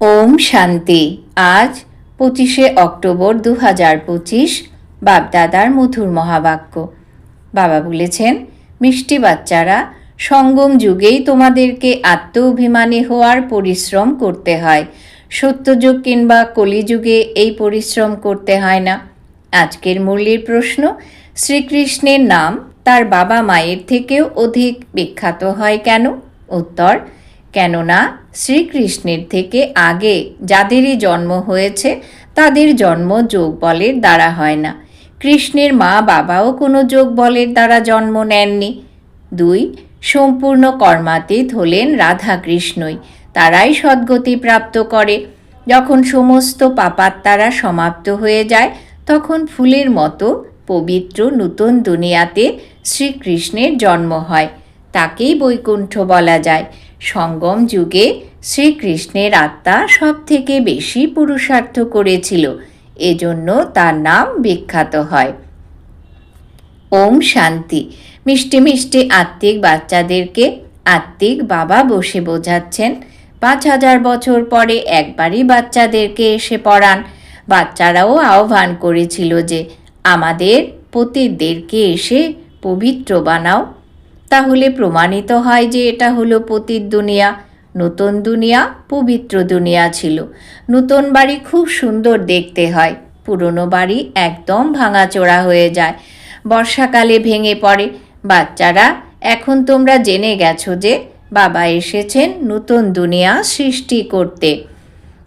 ওম শান্তি। আজ পঁচিশে অক্টোবর দু হাজার পঁচিশ বাপদাদার মধুর মহাবাক্য। বাবা বলেছেন, মিষ্টি বাচ্চারা, সঙ্গম যুগেই তোমাদেরকে আত্ম অভিমানী হওয়ার পরিশ্রম করতে হয়। সত্যযুগ কিংবা কলিযুগে এই পরিশ্রম করতে হয় না। আজকের মুরলির প্রশ্ন, শ্রীকৃষ্ণের নাম তার বাবা মায়ের থেকেও অধিক বিখ্যাত হয় কেন? উত্তর কেননা শ্রীকৃষ্ণের থেকে আগে যাদেরই জন্ম হয়েছে, তাদের জন্ম যোগ বলের দ্বারা হয় না। কৃষ্ণের মা বাবাও কোনো যোগ বলের দ্বারা জন্ম নেননি। দুই, সম্পূর্ণ কর্মাতীত হলেন রাধা কৃষ্ণই তারাই সদ্গতি প্রাপ্ত করে। যখন সমস্ত পাপাত্মারা সমাপ্ত হয়ে যায়, তখন ফুলের মতো পবিত্র নূতন দুনিয়াতে শ্রীকৃষ্ণের জন্ম হয়। তাকেই বৈকুণ্ঠ বলা যায়। সঙ্গম যুগে শ্রীকৃষ্ণের আত্মা সব থেকে বেশি পুরুষার্থ করেছিল। এজন্য তার নাম বিখ্যাত হয়। ওম শান্তি। মিষ্টি মিষ্টি আত্মিক বাচ্চাদেরকে আত্মিক বাবা বসে বোঝাচ্ছেন। পাঁচ হাজার বছর পরে একবারই বাচ্চাদেরকে এসে পড়ান। বাচ্চারাও আহ্বান করেছিল যে, আমাদের পতিদেরকে এসে পবিত্র বানাও। তাহলে প্রমাণিত হয় যে এটা হলো পতির দুনিয়া, নতুন দুনিয়া, পবিত্র দুনিয়া ছিল। নতুন বাড়ি খুব সুন্দর দেখতে হয়। পুরনো বাড়ি একদম ভাঙাচোরা হয়ে যায়। বর্ষাকালে ভেঙে পড়ে। বাচ্চারা, এখন তোমরা জেনে গেছো যে বাবা এসেছেন নতুন দুনিয়া সৃষ্টি করতে।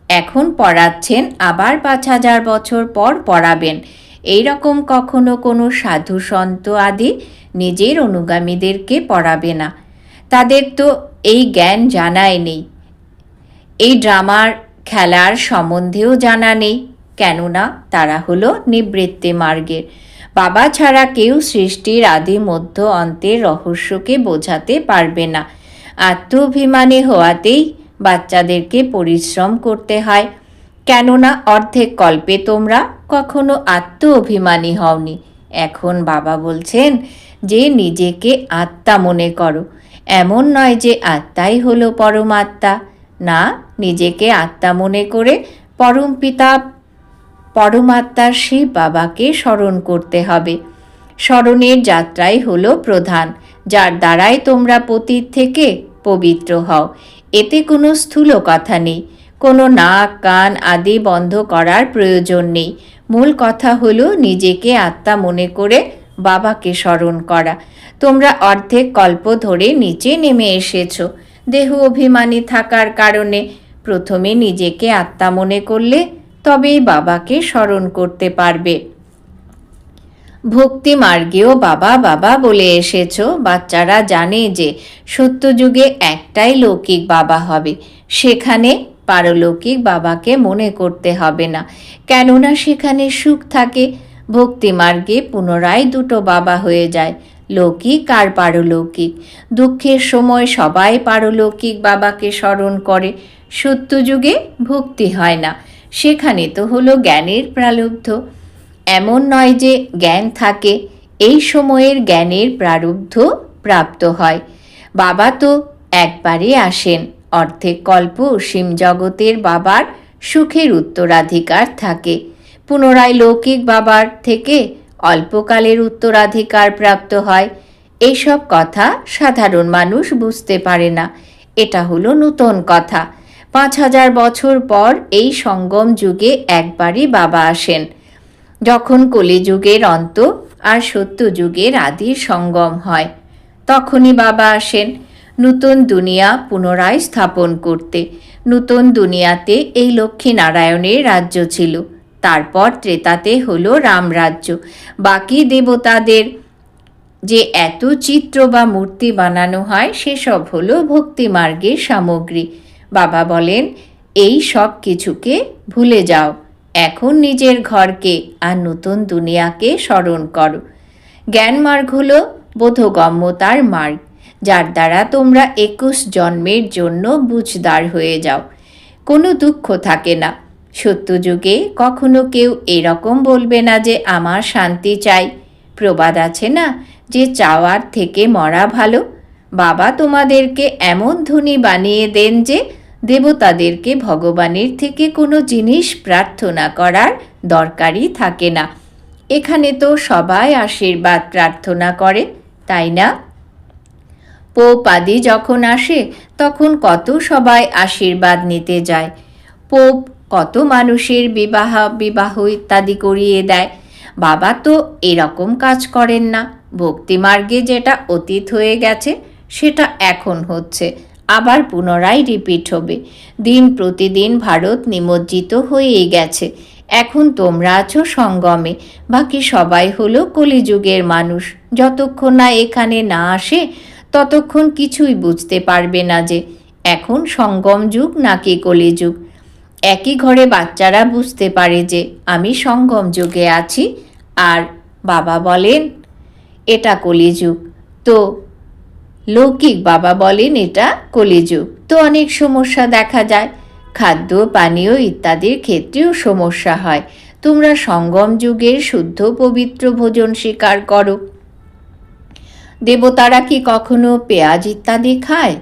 এখন পড়াচ্ছেন, আবার পাঁচ হাজার বছর পর পড়াবেন। এই রকম কখনো কোনো সাধু সন্ত আদি নিজের অনুগামীদেরকে পড়াবে না। তাদের তো এই জ্ঞান জানাই নেই। এই ড্রামার খেলার সম্বন্ধেও জানা নেই, কেননা তারা হলো নিবৃত্তি মার্গের। বাবা ছাড়া কেউ সৃষ্টির আদি মধ্য অন্তের রহস্যকে বোঝাতে পারবে না। আত্মাভিমানী হওয়াতেই বাচ্চাদেরকে পরিশ্রম করতে হয়। কেননা অর্ধেক কল্পে তোমরা কখনো আত্ম অভিমানী হওনি। এখন বাবা বলছেন যে নিজেকে আত্মা মনে করো। এমন নয় যে আত্মাই হলো পরমাত্মা। না, নিজেকে আত্মা মনে করে পরম পিতা, পরমাত্মার শিব বাবাকে স্মরণ করতে হবে। স্মরণের যাত্রাই হলো প্রধান, যার দ্বারাই তোমরা পতীত থেকে পবিত্র হও। এতে কোনো স্থূল কথা নেই। কোনো নাক, কান আদি বন্ধ করার প্রয়োজন নেই। মূল কথা হলো নিজেকে আত্মা মনে করে বাবাকে স্মরণ করা। তোমরা অর্ধেক কল্প ধরে নিচে নেমে এসেছ। দেহ অভিমানী থাকার কারণে প্রথমে নিজেকে আত্মা মনে করলে, তবেই বাবাকে স্মরণ করতে পারবে। ভক্তি মার্গেও বাবা বাবা বলে এসেছ। বাচ্চারা জানে যে সত্যযুগে একটাই লৌকিক বাবা হবে। সেখানে পারলৌকিক বাবাকে মনে করতে হবে না। কেননা সেখানে সুখ থাকে ভক্তি মার্গে পুনরায় দুটো বাবা হয়ে যায়, লৌকিক আর পারলৌকিক। দুঃখের সময় সবাই পারলৌকিক বাবাকে স্মরণ করে। সত্যযুগে ভক্তি হয় না, সেখানে তো হলো জ্ঞানের প্রালব্ধ। এমন নয় যে জ্ঞান থাকে, এই সময়ের জ্ঞানের প্রারব্ধ প্রাপ্ত হয়। বাবা তো একবারে আসেন, অর্ধেক কল্প অসীম জগতের বাবার সুখের উত্তরাধিকার থাকে। পুনরায় লৌকিক বাবার থেকে অল্পকালের উত্তরাধিকার প্রাপ্ত হয়। এইসব কথা সাধারণ মানুষ বুঝতে পারে না। এটা হলো নূতন কথা। পাঁচ হাজার বছর পর এই সঙ্গম যুগে একবারই বাবা আসেন। যখন কলিযুগের অন্ত আর সত্য যুগের আদির সঙ্গম হয়, তখনই বাবা আসেন নূতন দুনিয়া পুনরায় স্থাপন করতে। নূতন দুনিয়াতে এই লক্ষ্মী নারায়ণের রাজ্য ছিল। তারপর ত্রেতাতে হলো রামরাজ্য। বাকি দেবতাদের যে এত চিত্র বা মূর্তি বানানো হয়, সেসব হলো ভক্তি মার্গের সামগ্রী। বাবা বলেন, এই সব কিছুকে ভুলে যাও। এখন নিজের ঘরকে আর নতুন দুনিয়াকে স্মরণ করো। জ্ঞান মার্গ হলো বোধগম্যতার মার্গ, যার দ্বারা তোমরা একুশ জন্মের জন্য বুঝদার হয়ে যাও। কোনো দুঃখ থাকে না। সত্যযুগে কখনো কেউ এরকম বলবে না যে আমার শান্তি চাই। প্রবাদ আছে না যে চাওয়ার থেকে মরা ভালো। বাবা তোমাদেরকে এমন ধনী বানিয়ে দেন যে দেবতাদেরকে ভগবানের থেকে কোনো জিনিস প্রার্থনা করার দরকারই থাকে না। এখানে তো সবাই আশীর্বাদ প্রার্থনা করে, তাই না? পোপ আদি যখন আসে, তখন কত সবাই আশীর্বাদ নিতে যায়। পোপ কত মানুষের বিবাহ বিবাহ ইত্যাদি করিয়ে দেয়। বাবা তো এরকম কাজ করেন না। ভক্তিমার্গে যেটা অতীত হয়ে গেছে, সেটা এখন হচ্ছে। আবার পুনরায় রিপিট হবে। দিন প্রতিদিন ভারত নিমজ্জিত হয়েই গেছে। এখন তোমরা আছো সঙ্গমে। বাকি সবাই হলো কলিযুগের মানুষ। যতক্ষণ না এখানে না আসে, ততক্ষণ কিছুই বুঝতে পারবে না যে, এখন সঙ্গম যুগ নাকি কলিযুগ। একই ঘরে বাচ্চারা বুঝতে পারে যে আমি সঙ্গম যুগে আছি আর বাবা বলেন, এটা কলিযুগ। তো লৌকিক বাবা বলেন, এটা কলিযুগ। তো অনেক সমস্যা দেখা যায়। খাদ্য, পানীয় ইত্যাদির ক্ষেত্রেও সমস্যা হয়। তোমরা সঙ্গম যুগের শুদ্ধ, পবিত্র ভোজন স্বীকার করো। দেবতারা কি কখনো পেঁয়াজ ইত্যাদি খায়?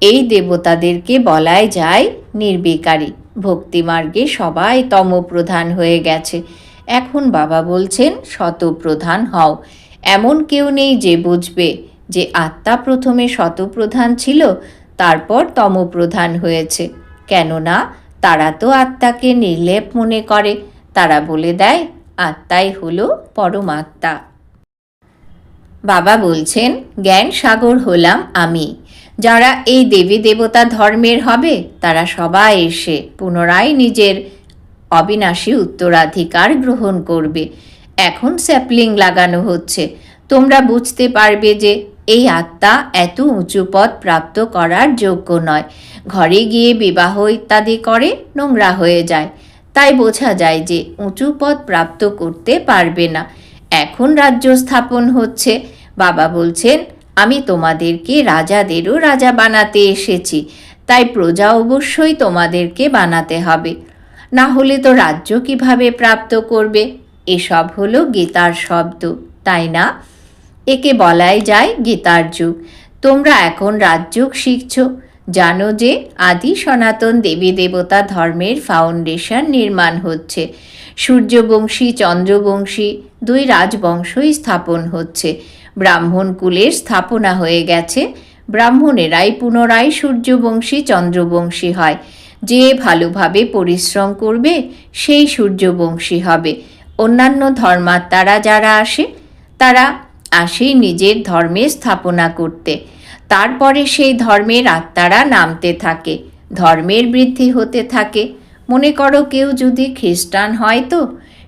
এই দেবতাদেরকে বলাই যায় নির্বিকারী। ভক্তিমার্গে সবাই তমপ্রধান হয়ে গেছে। এখন বাবা বলছেন, শতপ্রধান হও। এমন কেউ নেই যে বুঝবে যে আত্মা প্রথমে শতপ্রধান ছিল, তারপর তমপ্রধান হয়েছে। কেননা, তারা তো আত্মাকে নির্লেপ মনে করে। তারা বলে দেয়, আত্মাই হলো পরমাত্মা। বাবা বলছেন জ্ঞান সাগর হলাম আমি। যারা এই দেবী দেবতা ধর্মের হবে, তারা সবাই এসে পুনরায় নিজের অবিনাশী উত্তরাধিকার গ্রহণ করবে। এখন স্যাপলিং লাগানো হচ্ছে। তোমরা বুঝতে পারবে যে এই আত্মা এত উঁচু পদ প্রাপ্ত করার যোগ্য নয়। ঘরে গিয়ে বিবাহ ইত্যাদি করে নোংরা হয়ে যায়। তাই বোঝা যায় যে উঁচু পদ প্রাপ্ত করতে পারবে না। এখন রাজ্য স্থাপন হচ্ছে। বাবা বলছেন আমি তোমাদেরকে রাজাদেরও রাজা বানাতে এসেছি, তাই প্রজা অবশ্যই তোমাদেরকে বানাতে হবে। না হলে তো রাজ্য কীভাবে প্রাপ্ত করবে? এসব হলো গীতার শব্দ, তাই না? একে বলাই যায় গীতার যুগ। তোমরা এখন রাজযোগ শিখছ। জানো যে আদি সনাতন দেবী দেবতা ধর্মের ফাউন্ডেশন নির্মাণ হচ্ছে। সূর্যবংশী, চন্দ্রবংশী দুই রাজবংশই স্থাপন হচ্ছে। ব্রাহ্মণ কুলের স্থাপনা হয়ে গেছে। ব্রাহ্মণেরাই পুনরায় সূর্যবংশী, চন্দ্রবংশী হয়। যে ভালোভাবে পরিশ্রম করবে, সেই সূর্যবংশী হবে। অন্যান্য ধর্মাত্মারা যারা আসে, তারা আসেই নিজের ধর্মে স্থাপনা করতে। তারপরে সেই ধর্মের আত্মারা নামতে থাকে, ধর্মের বৃদ্ধি হতে থাকে। মনে করো কেউ যদি খ্রিস্টান হয় তো,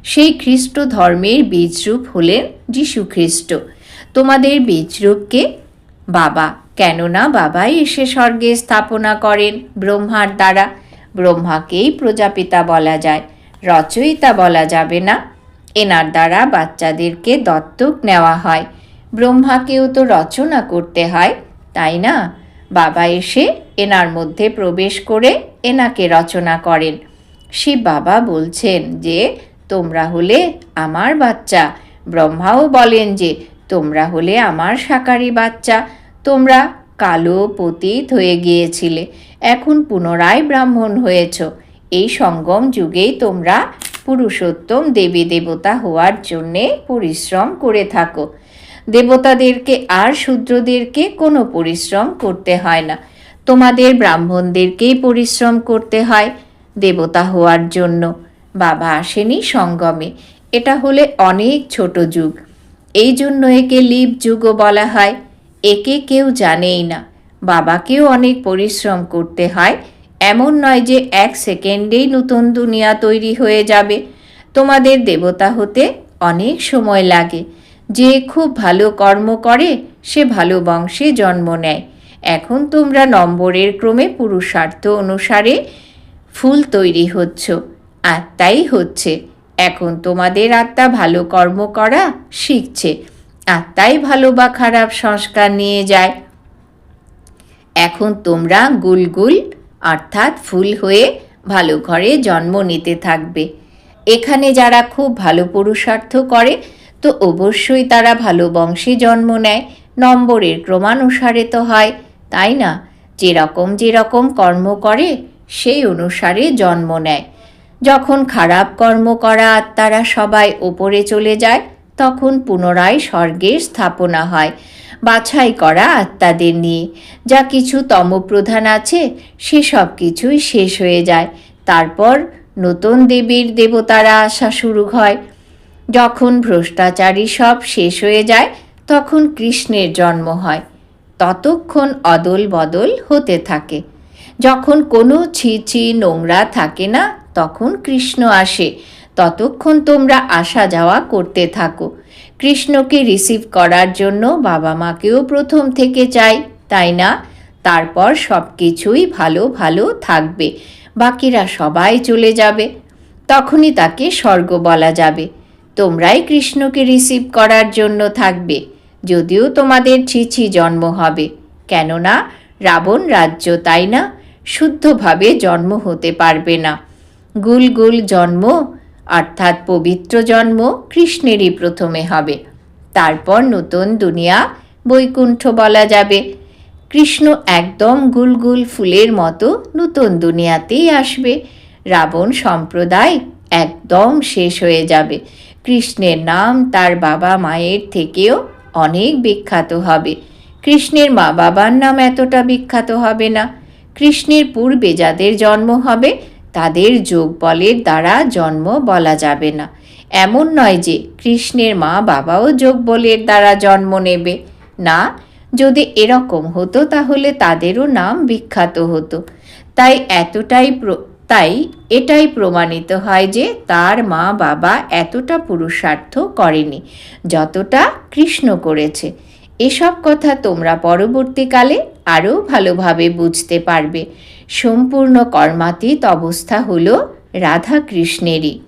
সেই খ্রিস্ট ধর্মের বীজরূপ হলেন যীশু খ্রিস্ট তোমাদের বীজরূপকে বাবা, কেননা বাবাই এসে স্বর্গে স্থাপনা করেন ব্রহ্মার দ্বারা। ব্রহ্মাকেই প্রজাপিতা বলা যায়, রচয়িতা বলা যাবে না। এনার দ্বারা বাচ্চাদেরকে দত্তক নেওয়া হয়। ব্রহ্মাকেও তো রচনা করতে হয়, তাই না? বাবা এসে এনার মধ্যে প্রবেশ করে এনাকে রচনা করেন। শিব বাবা বলছেন যে, তোমরা হলে আমার বাচ্চা। ব্রহ্মাও বলেন যে তোমরা হলে আমার সাকারি বাচ্চা। তোমরা কালো পতীত হয়ে গিয়েছিলে, এখন পুনরায় ব্রাহ্মণ হয়েছ। এই সঙ্গম যুগেই তোমরা পুরুষোত্তম দেবী দেবতা হওয়ার জন্যে পরিশ্রম করে থাকো। দেবতাদেরকে আর শূদ্রদেরকে কোনো পরিশ্রম করতে হয় না। তোমাদের ব্রাহ্মণদেরকেই পরিশ্রম করতে হয় দেবতা হওয়ার জন্য। বাবা আসেনি সঙ্গমে। এটা হলে অনেক ছোট যুগ। এই জন্য একে লিপ যুগও বলা হয়। একে কেউ জানেই না। বাবাকেও অনেক পরিশ্রম করতে হয়। এমন নয় যে এক সেকেন্ডেই নতুন দুনিয়া তৈরি হয়ে যাবে। তোমাদের দেবতা হতে অনেক সময় লাগে। যে খুব ভালো কর্ম করে, সে ভালো বংশে জন্ম নেয়। এখন তোমরা নম্বরের ক্রমে পুরুষার্থ অনুসারে ফুল তৈরি হচ্ছ। আত্মাই হচ্ছে। এখন তোমাদের আত্মা ভালো কর্ম করা শিখছে, আত্মাই ভালো বা খারাপ সংস্কার নিয়ে যায়। এখন তোমরা গুলগুল, অর্থাৎ ফুল হয়ে ভালো ঘরে জন্ম নিতে থাকবে। এখানে যারা খুব ভালো পুরুষার্থ করে, তো অবশ্যই তারা ভালো বংশে জন্ম নেয়। নম্বরের ক্রমানুসারে তো হয়, তাই না? যেরকম যেরকম কর্ম করে, সেই অনুসারে জন্ম নেয়। যখন খারাপ কর্ম করা আত্মারা সবাই ওপরে চলে যায়, তখন পুনরায় স্বর্গের স্থাপনা হয়। বাছাই করা আত্মাদের নিয়ে। যা কিছু তমপ্রধান আছে সেসব কিছুই শেষ হয়ে যায়। তারপর নতুন দেবীর দেবতারা আসা শুরু হয়। যখন ভ্রষ্টাচারী সব শেষ হয়ে যায়, তখন কৃষ্ণের জন্ম হয়। ততক্ষণ অদল বদল হতে থাকে। যখন কোনো ছিচি নোংরা থাকে না, তখন কৃষ্ণ আসে। ততক্ষণ তোমরা আসা যাওয়া করতে থাকো। কৃষ্ণকে রিসিভ করার জন্য বাবা মাকেও প্রথম থেকে চাই, তাই না? তারপর সব কিছুই ভালো ভালো থাকবে। বাকিরা সবাই চলে যাবে। তখনই তাকে স্বর্গ বলা যাবে। তোমরাই কৃষ্ণকে রিসিভ করার জন্য থাকবে। যদিও তোমাদের ছিছি জন্ম হবে। কেননা, রাবণ রাজ্য তাই না? শুদ্ধভাবে জন্ম হতে পারবে না। গুল গুল জন্ম, অর্থাৎ পবিত্র জন্ম, কৃষ্ণেরই প্রথমে হবে। তারপর নতুন দুনিয়া বৈকুণ্ঠ বলা যাবে। কৃষ্ণ একদম গুলগুল ফুলের মতো নতুন দুনিয়াতেই আসবে। রাবণ সম্প্রদায় একদম শেষ হয়ে যাবে। কৃষ্ণের নাম তার বাবা মায়ের থেকেও অনেক বিখ্যাত হবে। কৃষ্ণের মা বাবার নাম এতটা বিখ্যাত হবে না। কৃষ্ণের পূর্বে যাদের জন্ম হবে, তাদের যোগ বলের দ্বারা জন্ম বলা যাবে না। এমন নয় যে কৃষ্ণের মা বাবাও যোগ বলের দ্বারা জন্ম নেবে। না, যদি এরকম হতো তাহলে তাদেরও নাম বিখ্যাত হতো। তাই এতটাই তাই এটাই প্রমাণিত হয় যে তার মা বাবা এতটা পুরুষার্থ করেনি, যতটা কৃষ্ণ করেছে। এসব কথা তোমরা পরবর্তীকালে আরও ভালোভাবে বুঝতে পারবে। সম্পূর্ণ কর্মাতীত অবস্থা হল রাধা কৃষ্ণেরই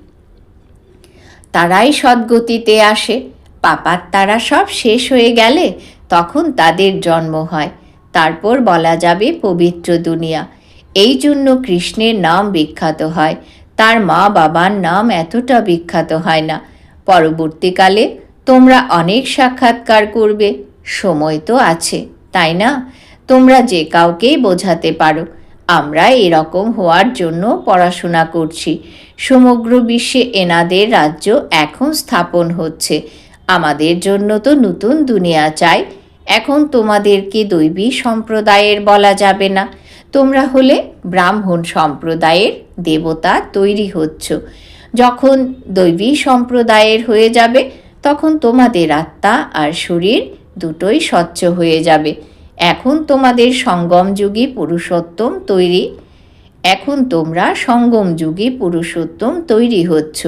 তারাই সদ্গতিতে আসে। পাপার তারা সব শেষ হয়ে গেলে তখন তাদের জন্ম হয়। তারপর বলা যাবে পবিত্র দুনিয়া। এই জন্য কৃষ্ণের নাম বিখ্যাত হয়। তার মা বাবার নাম এতটা বিখ্যাত হয় না। পরবর্তীকালে তোমরা অনেক সাক্ষাৎকার করবে। সময় তো আছে, তাই না? তোমরা যে কাউকেই বোঝাতে পারো, আমরা এরকম হওয়ার জন্য পড়াশোনা করছি। সমগ্র বিশ্বে এনাদের রাজ্য এখন স্থাপন হচ্ছে। আমাদের জন্য তো নতুন দুনিয়া চাই। এখন তোমাদেরকে দৈবী সম্প্রদায়ের বলা যাবে না। তোমরা হলে ব্রাহ্মণ সম্প্রদায়ের দেবতা তৈরি হচ্ছ। যখন দৈবী সম্প্রদায়ের হয়ে যাবে, তখন তোমাদের আত্মা আর শরীর দুটোই স্বচ্ছ হয়ে যাবে। এখন তোমাদের সঙ্গম যুগী পুরুষোত্তম তৈরি। এখন তোমরা সঙ্গম যুগী পুরুষোত্তম তৈরি হচ্ছ।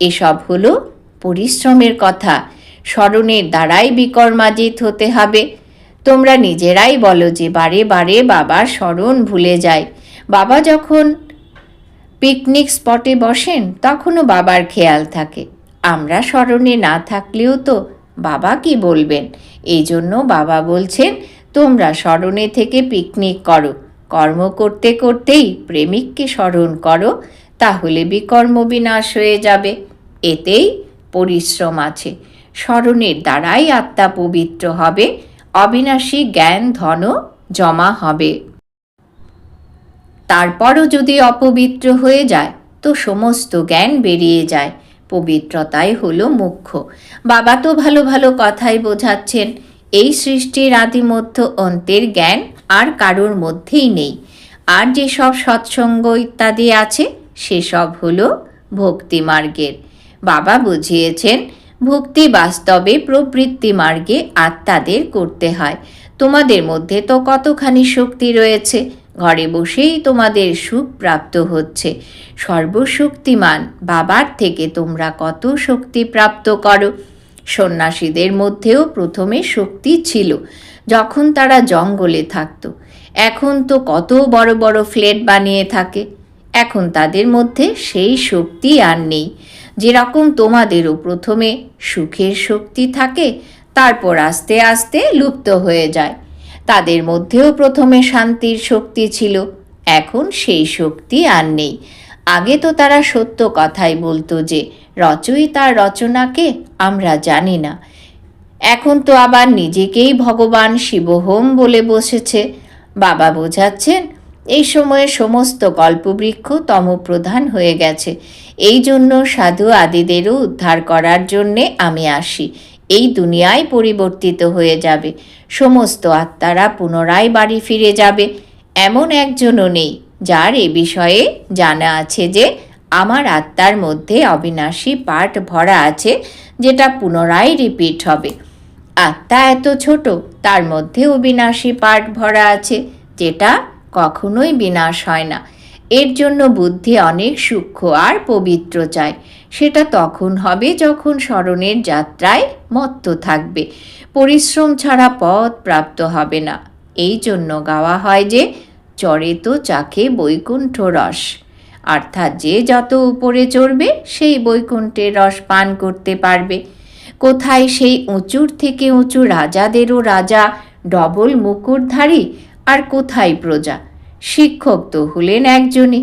এসব হলো পরিশ্রমের কথা। স্মরণের দ্বারাই বিকর্মাজিত হতে হবে। তোমরা নিজেরাই বলো যে বারে বারে বাবার স্মরণ ভুলে যায়। বাবা যখন পিকনিক স্পটে বসেন, তখনও বাবার খেয়াল থাকে। আমরা স্মরণে না থাকলেও তো বাবা কি বলবেন? এই জন্য বাবা বলছেন তোমরা স্মরণে থেকে পিকনিক করো। কর্ম করতে করতেই প্রেমিককে স্মরণ করো, তাহলে বিকর্ম বিনাশ হয়ে যাবে। এতেই পরিশ্রম আছে। স্মরণের দ্বারাই আত্মা পবিত্র হবে, অবিনাশী জ্ঞান ধন জমা হবে। তারপরও যদি অপবিত্র হয়ে যায়, তো সমস্ত জ্ঞান বেরিয়ে যায়। পবিত্রতাই হলো মুখ্য। বাবা তো ভালো ভালো কথাই বোঝাচ্ছেন। এই সৃষ্টির আদিমধ্য অন্তের জ্ঞান আর কারোর মধ্যেই নেই। আর যেসব সৎসঙ্গ ইত্যাদি আছে সেসব হলো ভক্তি মার্গের। বাবা বুঝিয়েছেন, ভক্তি বাস্তবে প্রবৃত্তি মার্গে আত্মাদের করতে হয়। তোমাদের মধ্যে তো কতখানি শক্তি রয়েছে, ঘরে বসেই তোমাদের সুখ প্রাপ্ত হচ্ছে। সর্বশক্তিমান বাবার থেকে তোমরা কত শক্তি প্রাপ্ত করো? সন্ন্যাসীদের মধ্যেও প্রথমে শক্তি ছিল, যখন তারা জঙ্গলে থাকতো। এখন তো কত বড় বড় ফ্ল্যাট বানিয়ে থাকে, এখন তাদের মধ্যে সেই শক্তি আর নেই। যেরকম তোমাদেরও প্রথমে সুখের শক্তি থাকে, তারপর আস্তে আস্তে লুপ্ত হয়ে যায়। তাদের মধ্যেও প্রথমে শান্তির শক্তি ছিল, এখন সেই শক্তি আর নেই। আগে তো তারা সত্য কথাই বলতো যে রচয়িতার রচনাকে আমরা জানি না। এখন তো আবার নিজেকেই ভগবান শিবহোম বলে বসেছে। বাবা বোঝাচ্ছেন, এই সময়ে সমস্ত কল্পবৃক্ষ তমপ্রধান হয়ে গেছে। এই জন্য সাধু আদিদেরও উদ্ধার করার জন্যে আমি আসি। এই দুনিয়ায় পরিবর্তিত হয়ে যাবে। সমস্ত আত্মারা পুনরায় বাড়ি ফিরে যাবে। এমন একজনও নেই। যার এ বিষয়ে জানা আছে যে আমার আত্মার মধ্যে অবিনাশী পাঠ ভরা আছে, যেটা পুনরায় রিপিট হবে। আত্মা এত ছোট, তার মধ্যে অবিনাশী পাঠ ভরা আছে, যেটা কখনোই বিনাশ হয় না। এর জন্য বুদ্ধি অনেক সূক্ষ্ম আর পবিত্র চায় সেটা তখন হবে যখন স্মরণের যাত্রায় মত্ত থাকবে। পরিশ্রম ছাড়া পথ প্রাপ্ত হবে না। এই জন্য গাওয়া হয় যে চরে তো চাকে বৈকুণ্ঠ রস। অর্থাৎ যে যত উপরে চড়বে, সেই বৈকুণ্ঠের রস পান করতে পারবে। কোথায় সেই উঁচুর থেকে উঁচু রাজাদেরও রাজা, ডবল মুকুটধারী, আর কোথায় প্রজা? শিক্ষক তো হলেন একজনই।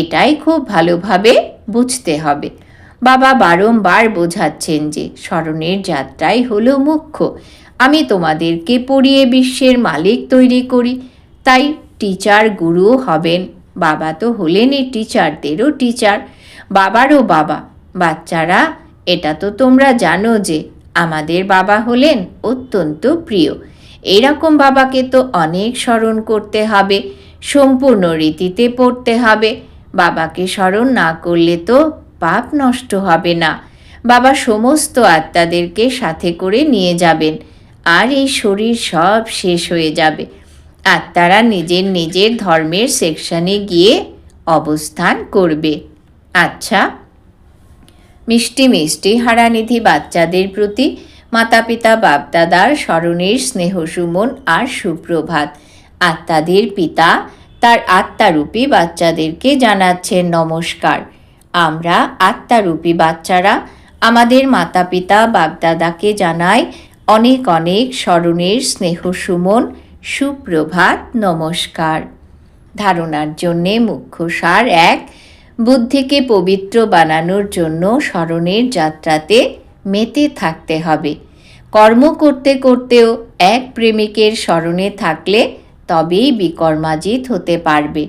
এটাই খুব ভালোভাবে বুঝতে হবে। বাবা বারংবার বোঝাচ্ছেন যে স্মরণের যাত্রাই হলো মুখ্য। আমি তোমাদেরকে পড়িয়ে বিশ্বের মালিক তৈরি করি। তাই টিচার গুরুও হবেন। বাবা তো হলেনই টিচারদেরও টিচার। বাবারও বাবা। বাচ্চারা, এটা তো তোমরা জানো যে আমাদের বাবা হলেন অত্যন্ত প্রিয়। এরকম বাবাকে তো অনেক স্মরণ করতে হবে, সম্পূর্ণ রীতিতে পড়তে হবে। বাবাকে স্মরণ না করলে তো পাপ নষ্ট হবে না। বাবা সমস্ত আত্মাদেরকে সাথে করে নিয়ে যাবেন। আর এই শরীর সব শেষ হয়ে যাবে। আত্মারা নিজের নিজের ধর্মের সেকশনে গিয়ে অবস্থান করবে। আচ্ছা মিষ্টি মিষ্টি হারানিধি বাচ্চাদের প্রতি মাতা পিতা বাপদাদার স্মরণের স্নেহ সুমন আর সুপ্রভাত। আত্মাদের পিতা তার আত্মারূপী বাচ্চাদেরকে জানাচ্ছেন নমস্কার। আমরা আত্মারূপী বাচ্চারা আমাদের মাতা পিতা বাপদাদাকে জানাই অনেক অনেক স্মরণের স্নেহ সুমন সুপ্রভাত, নমস্কার। ধারণার জন্যে মুখ্য সার এক, বুদ্ধিকে পবিত্র বানানোর জন্য স্মরণের যাত্রাতে মেতে থাকতে হবে। কর্ম করতে করতেও এক প্রেমিকের স্মরণে থাকলে তবেই বিকর্মাজিত হতে পারবে।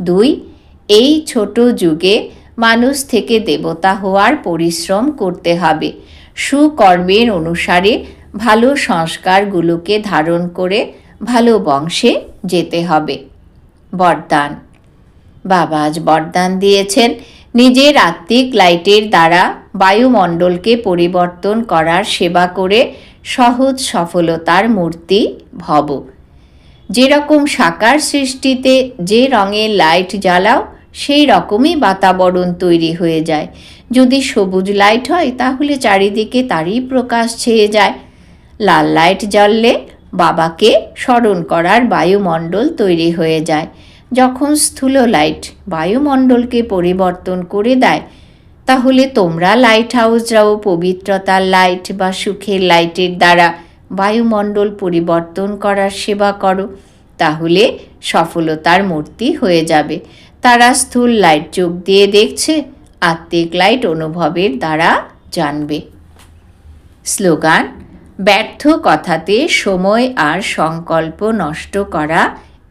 দুই, এই ছোট যুগে মানুষ থেকে দেবতা হওয়ার পরিশ্রম করতে হবে। সুকর্মের অনুসারে ভালো সংস্কারগুলোকে ধারণ করে ভালো বংশে যেতে হবে। বরদান। বাবা আজ বরদান দিয়েছেন। নিজের আত্মিক লাইটের দ্বারা বায়ুমণ্ডলকে পরিবর্তন করার সেবা করে সহজ সফলতার মূর্তি ভব। যেরকম সাকার সৃষ্টিতে যে রঙের লাইট জ্বালাও, সেই রকমই বাতাবরণ তৈরি হয়ে যায়। যদি সবুজ লাইট হয়, তাহলে চারিদিকে তারই প্রকাশ ছেয়ে যায়। লাল লাইট জ্বললে বাবাকে স্মরণ করার বায়ুমণ্ডল তৈরি হয়ে যায়। যখন স্থূল লাইট বায়ুমণ্ডলকে পরিবর্তন করে দেয়, তাহলে তোমরা লাইট হাউসরাও পবিত্রতার লাইট বা সুখের লাইটের দ্বারা বায়ুমণ্ডল পরিবর্তন করার সেবা করো। তাহলে সফলতার মূর্তি হয়ে যাবে। তারা স্থূল লাইট যোগ দিয়ে দেখছে, আত্মিক লাইট অনুভবের দ্বারা জানবে। স্লোগান ব্যর্থ কথাতে সময় আর সংকল্প নষ্ট করা,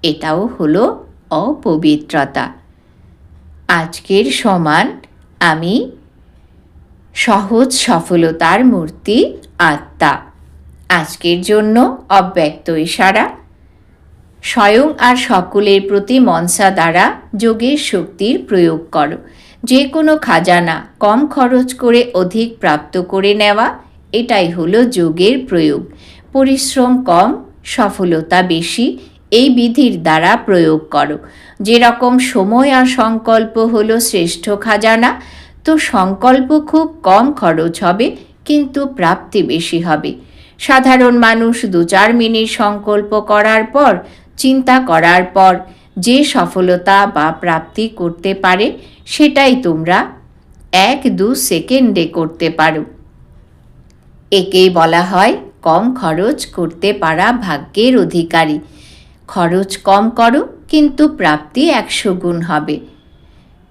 এটাও হলো অপবিত্রতা। আজকের সমান আমি সহজ সফলতার মূর্তি আত্মা। আজকের জন্য অব্যক্ত ইশারা। স্বয়ং আর সকলের প্রতি মনসা দ্বারা যোগের শক্তির প্রয়োগ করো। যে কোনো খাজানা কম খরচ করে অধিক প্রাপ্ত করে নেওয়া এটাই হলো যোগের প্রয়োগ। পরিশ্রম কম, সফলতা বেশি, এই বিধির দ্বারা প্রয়োগ করো। যেরকম সময় আর সংকল্প হলো শ্রেষ্ঠ খাজানা, তো সংকল্প খুব কম খরচ হবে, কিন্তু প্রাপ্তি বেশি হবে। সাধারণ মানুষ দু চার মিনিট সংকল্প করার পর, চিন্তা করার পর, যে সফলতা বা প্রাপ্তি করতে পারে, সেটাই তোমরা এক দু সেকেন্ডে করতে পারো। একেই বলা হয় কম খরচ করতে পারা ভাগ্যের অধিকারী। খরচ কম করো, কিন্তু প্রাপ্তি একশো গুণ হবে।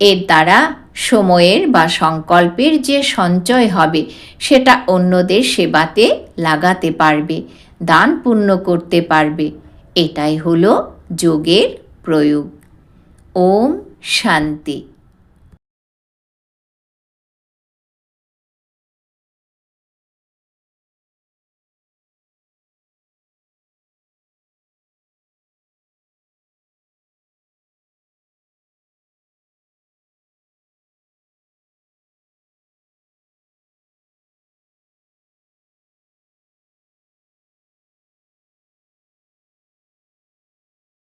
এর দ্বারা সময়ের বা সংকল্পের যে সঞ্চয় হবে, সেটা অন্যদের সেবাতে লাগাতে পারবে, দান পূর্ণ করতে পারবে। এটাই হলো যোগের প্রয়োগ। ওম শান্তি।